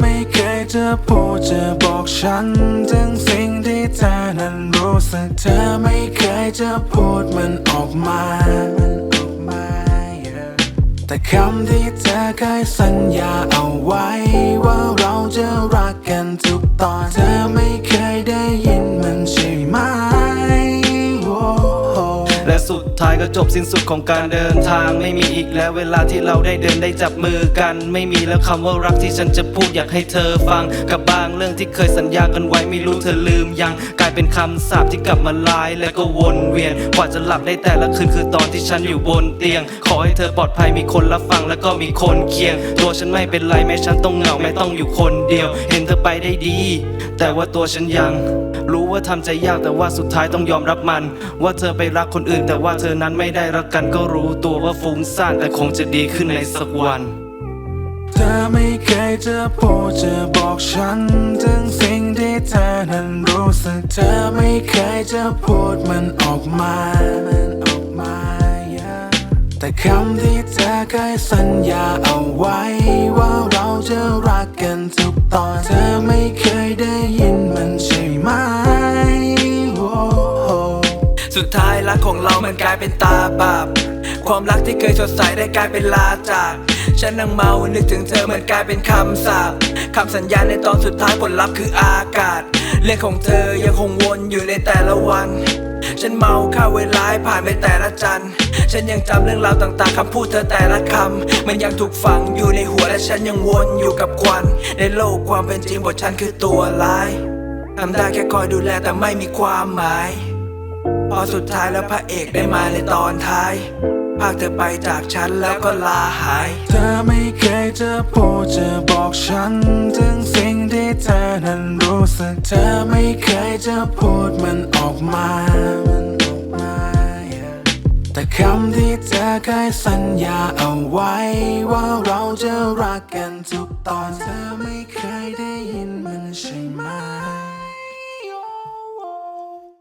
ไม่เคยจะพูดจะบอกฉัน ถึงสิ่งที่เธอนั้นรู้สึก เธอไม่เคยจะพูดมันออกมามันออกมา yeah แต่คำที่เธอเคยสัญญาเอาไว้ ว่าเราจะรักกันทุกตอนเธอ ท้ายก็จบสิ้นสุดของการเดินทางไม่มีอีกแล้วเวลาที่เราได้เดินได้จับมือกัน ไม่มีแล้วคำว่ารักที่ฉันจะพูดอยากให้เธอฟัง กับบางเรื่องที่เคยสัญญากันไว้ไม่รู้เธอลืมยัง กลายเป็นคำสาปที่กลับมาลายและก็วนเวียน กว่าจะหลับได้แต่ละคืนคือตอนที่ฉันอยู่บนเตียง ขอให้เธอปลอดภัยมีคนรับฟังแล้วก็มีคนเคียง ตัวฉันไม่เป็นไรแม้ฉันต้องเหงาแม้ต้องอยู่คนเดียว เห็นเธอไปได้ดี แต่ว่าตัวฉันยังรู้ ว่าทำใจยากแต่ว่าสุดท้ายต้องยอมรับมัน ว่าเธอไปรักคนอื่น แต่ว่าเธอนั้นไม่ได้รักกันก็รู้ตัวว่าฟุ้งซ่านแต่คงจะดีขึ้นในสักวัน เธอไม่เคยจะพูดจะบอกฉัน ถึงสิ่งที่เธอนั้นรู้สึก เธอไม่เคยจะพูดมันออกมามันออกมา yeah แต่คำที่เธอเคยสัญญาเอาไว้ ว่าเราจะรักกันทุกตอน เธอไม่เคยได้ยินมันใช่ สุดท้ายรักของเรามันกลายเป็นตาบาปความรักที่เคยสดใสได้กลายเป็นลาจาก ฉันนั่งเมานึกถึงเธอเหมันกลายเป็นคำสาปคำสัญญาในตอนสุดท้ายผลลัพธ์คืออากาศ เรื่องของเธอยังคงวนอยู่ในแต่ละวัน ฉันเมาข้าวเวลาผ่านไปแต่ละจันทร์ฉันยังจำเรื่องราวต่างๆคำพูดเธอแต่ละคำมันยังถูกฝังอยู่ในหัวและฉันยังวนอยู่กับควัน ในโลกความเป็นจริงบทฉันคือตัวร้ายทำได้แค่คอยดูแลแต่ไม่มีความหมาย พอสุดท้ายแล้วพระเอกได้มาในตอนท้ายภาคเธอไปจากฉันแล้วก็ลาหาย เธอไม่เคยจะพูดจะบอกฉัน ถึงสิ่งที่เธอนั้นรู้สึก เธอไม่เคยจะพูดมันออกมา แต่คำที่เธอเคยสัญญาเอาไว้ ว่าเราจะรักกันทุกตอน เธอไม่เคยได้